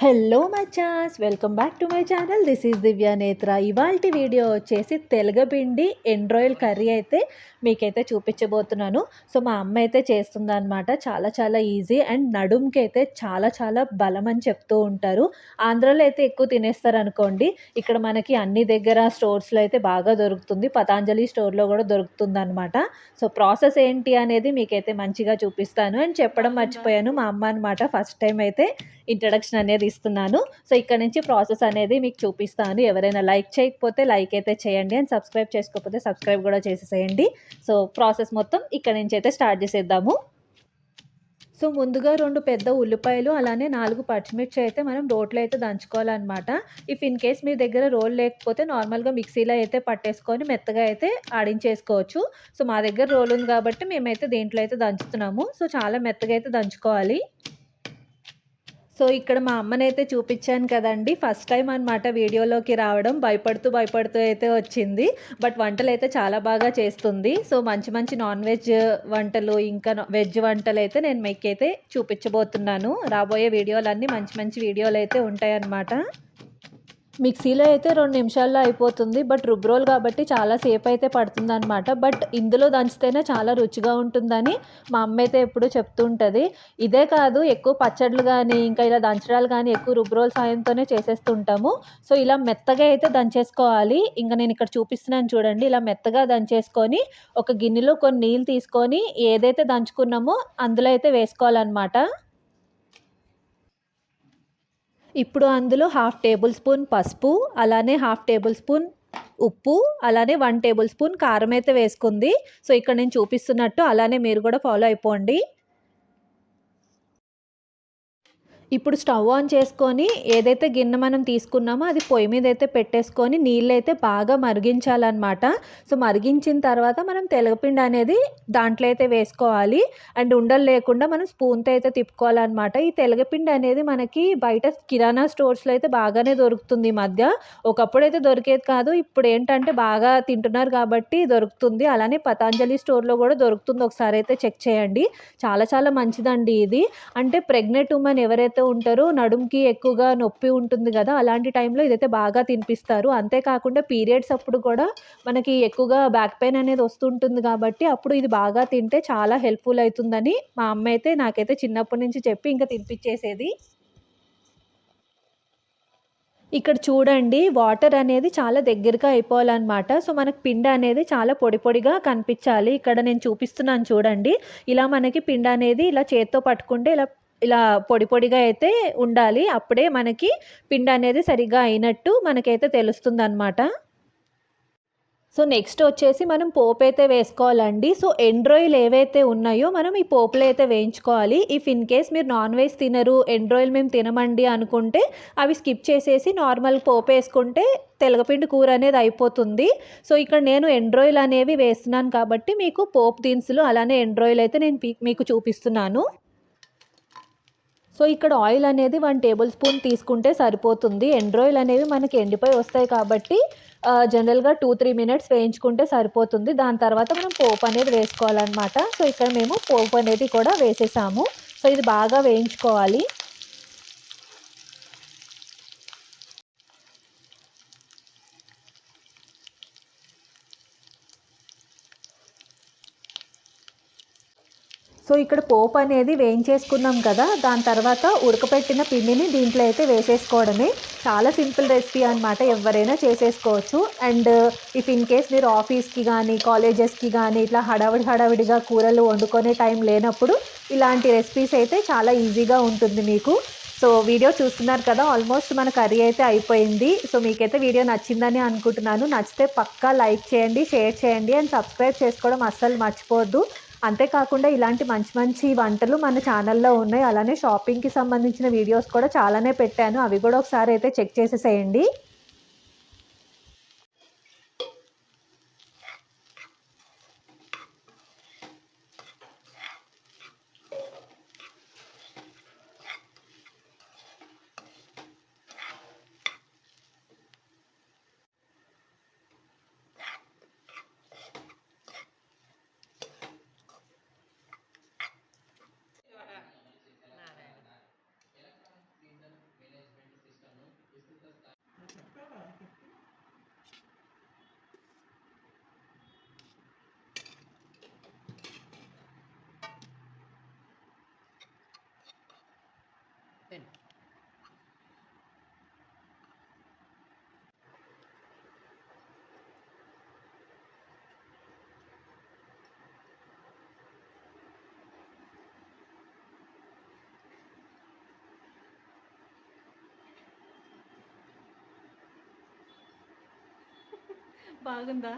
Hello మచాస్ welcome back to my channel this is Divya Nethra ఇవాళ video వచ్చేసి తెలగపిండి ఎండ్రాయిల్ curry అయితే మీకైతే చూపించబోతున్నాను. సో మా అమ్మ అయితే చేస్తుందన్నమాట. చాలా చాలా ఈజీ అండ్ నడుంకి అయితే చాలా చాలా బలం అని చెప్తూ ఉంటారు. ఆంధ్రాలో అయితే ఎక్కువ తినేస్తారు అనుకోండి. ఇక్కడ మనకి అన్ని దగ్గర స్టోర్స్లో అయితే బాగా దొరుకుతుంది. పతాంజలి స్టోర్లో కూడా దొరుకుతుంది అనమాట సో ప్రాసెస్ ఏంటి అనేది మీకైతే మంచిగా చూపిస్తాను. అండ్ చెప్పడం మర్చిపోయాను. మా అమ్మ అనమాట ఫస్ట్ టైం అయితే ఇంట్రడక్షన్ అనేది ఇస్తున్నాను సో ఇక్కడ నుంచి ప్రాసెస్ అనేది మీకు చూపిస్తాను. ఎవరైనా లైక్ చేయకపోతే లైక్ అయితే చేయండి. అండ్ సబ్స్క్రైబ్ చేసుకోకపోతే సబ్స్క్రైబ్ కూడా చేసేసేయండి. సో ప్రాసెస్ మొత్తం ఇక్కడ నుంచి అయితే స్టార్ట్ చేసేద్దాము. సో ముందుగా రెండు పెద్ద ఉల్లిపాయలు అలానే నాలుగు పచ్చిమిర్చి అయితే మనం రోట్లో అయితే దంచుకోవాలన్నమాట. ఇఫ్ ఇన్ కేస్ మీ దగ్గర రోల్ లేకపోతే నార్మల్గా మిక్సీలో అయితే పట్టేసుకొని మెత్తగా అయితే ఆడించేసుకోవచ్చు. సో మా దగ్గర రోల్ ఉంది కాబట్టి మేమైతే దీంట్లో అయితే దంచుతున్నాము. సో చాలా మెత్తగా అయితే దంచుకోవాలి. సో ఇక్కడ మా అమ్మనైతే చూపించాను కదండి. ఫస్ట్ టైం అనమాట వీడియోలోకి రావడం. భయపడుతూ భయపడుతూ అయితే వచ్చింది. బట్ వంటలు అయితే చాలా బాగా చేస్తుంది. సో మంచి మంచి నాన్ వెజ్ వంటలు ఇంకా వెజ్ వంటలు అయితే నేను మీకైతే చూపించబోతున్నాను. రాబోయే వీడియోలన్నీ మంచి మంచి వీడియోలు అయితే ఉంటాయన్నమాట. మిక్సీలో అయితే రెండు నిమిషాల్లో అయిపోతుంది బట్ రుబ్రోల్ కాబట్టి చాలా సేపు అయితే పడుతుంది అనమాట బట్ ఇందులో దంచితేనే చాలా రుచిగా ఉంటుందని మా అమ్మ అయితే ఎప్పుడు చెప్తుంటుంది ఇదే కాదు ఎక్కువ పచ్చళ్ళు కానీ ఇంకా ఇలా దంచడాలు కానీ ఎక్కువ రుబ్రోల్ సాయంతోనే చేసేస్తుంటాము సో ఇలా మెత్తగా అయితే దంచేసుకోవాలి. ఇంకా నేను ఇక్కడ చూపిస్తున్నాను చూడండి. ఇలా మెత్తగా దంచేసుకొని ఒక గిన్నెలో కొన్ని నీళ్ళు తీసుకొని ఏదైతే దంచుకున్నామో అందులో అయితే వేసుకోవాలన్నమాట. ఇప్పుడు అందులో హాఫ్ టేబుల్ స్పూన్ పసుపు అలానే హాఫ్ టేబుల్ స్పూన్ ఉప్పు అలానే వన్ టేబుల్ స్పూన్ కారం అయితే వేసుకుంది. సో ఇక్కడ నేను చూపిస్తున్నట్టు అలానే మీరు కూడా ఫాలో అయిపోండి. ఇప్పుడు స్టవ్ ఆన్ చేసుకొని ఏదైతే గిన్నె మనం తీసుకున్నామో అది పొయ్యి మీద అయితే పెట్టేసుకొని నీళ్ళు అయితే బాగా మరిగించాలన్నమాట. సో మరిగించిన తర్వాత మనం తెలగపిండి అనేది దాంట్లో అయితే వేసుకోవాలి. అండ్ ఉండలు లేకుండా మనం స్పూన్తో అయితే తిప్పుకోవాలన్నమాట. ఈ తెలగపిండి అనేది మనకి బయట కిరాణా స్టోర్స్లో అయితే బాగానే దొరుకుతుంది ఈ మధ్య. ఒకప్పుడు అయితే దొరికేది కాదు. ఇప్పుడు ఏంటంటే బాగా తింటున్నారు కాబట్టి దొరుకుతుంది. అలానే పతాంజలి స్టోర్లో కూడా దొరుకుతుంది. ఒకసారి అయితే చెక్ చేయండి. చాలా చాలా మంచిదండి ఇది. అంటే ప్రెగ్నెంట్ ఉమెన్ ఎవరైతే ఎవరైతే ఉంటారు. నడుముకి ఎక్కువగా నొప్పి ఉంటుంది కదా అలాంటి టైంలో ఇదైతే బాగా తినిపిస్తారు. అంతేకాకుండా పీరియడ్స్ అప్పుడు కూడా మనకి ఎక్కువగా బ్యాక్ పెయిన్ అనేది వస్తుంటుంది కాబట్టి అప్పుడు ఇది బాగా తింటే చాలా హెల్ప్ఫుల్ అవుతుందని మా అమ్మ అయితే నాకైతే చిన్నప్పటి నుంచి చెప్పి ఇంకా తినిపించేసేది. ఇక్కడ చూడండి వాటర్ అనేది చాలా దగ్గరగా అయిపోవాలన్నమాట. సో మనకు పిండి అనేది చాలా పొడి పొడిగా కనిపించాలి. ఇక్కడ నేను చూపిస్తున్నాను చూడండి. ఇలా మనకి పిండి అనేది ఇలా చేత్తో పట్టుకుంటే ఇలా ఇలా పొడి పొడిగా అయితే ఉండాలి. అప్పుడే మనకి పిండి అనేది సరిగ్గా అయినట్టు మనకైతే తెలుస్తుంది అనమాట సో నెక్స్ట్ వచ్చేసి మనం పోపు అయితే వేసుకోవాలండి. సో ఎండ్రాయిల్ ఏవైతే ఉన్నాయో మనం ఈ పోపులు అయితే వేయించుకోవాలి. ఇఫ్ ఇన్ కేస్ మీరు నాన్ వెజ్ తినరు ఎండ్రాయిల్ మేము తినమండి అనుకుంటే అవి స్కిప్ చేసేసి నార్మల్ పోపు వేసుకుంటే తెలగపిండి కూర అనేది అయిపోతుంది. సో ఇక్కడ నేను ఎండ్రాయిల్ అనేవి వేస్తున్నాను కాబట్టి మీకు పోపు దినుసులు అలానే ఎండ్రాయిల్ అయితే నేను మీకు చూపిస్తున్నాను. సో ఇక్కడ ఆయిల్ అనేది వన్ టేబుల్ స్పూన్ తీసుకుంటే సరిపోతుంది. ఎండ్రాయిల్ అనేవి మనకి ఎండిపోయి వస్తాయి కాబట్టి జనరల్గా టూ త్రీ మినిట్స్ వేయించుకుంటే సరిపోతుంది. దాని తర్వాత మనం పోపు అనేది వేసుకోవాలన్నమాట. సో ఇక్కడ మేము పోపు అనేది కూడా వేసేసాము. సో ఇది బాగా వేయించుకోవాలి. సో ఇక్కడ పోపు అనేది వేయించేసుకున్నాం కదా దాని తర్వాత ఉడకపెట్టిన పిండిని దీంట్లో అయితే వేసేసుకోవడమే. చాలా సింపుల్ రెసిపీ అనమాట ఎవరైనా చేసేసుకోవచ్చు. అండ్ ఇఫ్ ఇన్ కేస్ మీరు ఆఫీస్కి కానీ కాలేజెస్కి కానీ ఇట్లా హడావిడి హడావిడిగా కూరలు వండుకునే టైం లేనప్పుడు ఇలాంటి రెసిపీస్ అయితే చాలా ఈజీగా ఉంటుంది మీకు. సో వీడియో చూస్తున్నారు కదా ఆల్మోస్ట్ మన కర్రీ అయితే అయిపోయింది. సో మీకైతే వీడియో నచ్చిందని అనుకుంటున్నాను. నచ్చితే పక్కా లైక్ చేయండి షేర్ చేయండి అండ్ సబ్స్క్రైబ్ చేసుకోవడం అస్సలు మర్చిపోవద్దు అంతేకాకుండా ఇలాంటి మంచి మంచి వంటలు మన ఛానల్లో ఉన్నాయి. అలానే షాపింగ్కి సంబంధించిన వీడియోస్ కూడా చాలానే పెట్టాను. అవి కూడా ఒకసారి అయితే చెక్ చేసేసేయండి. బాగుందా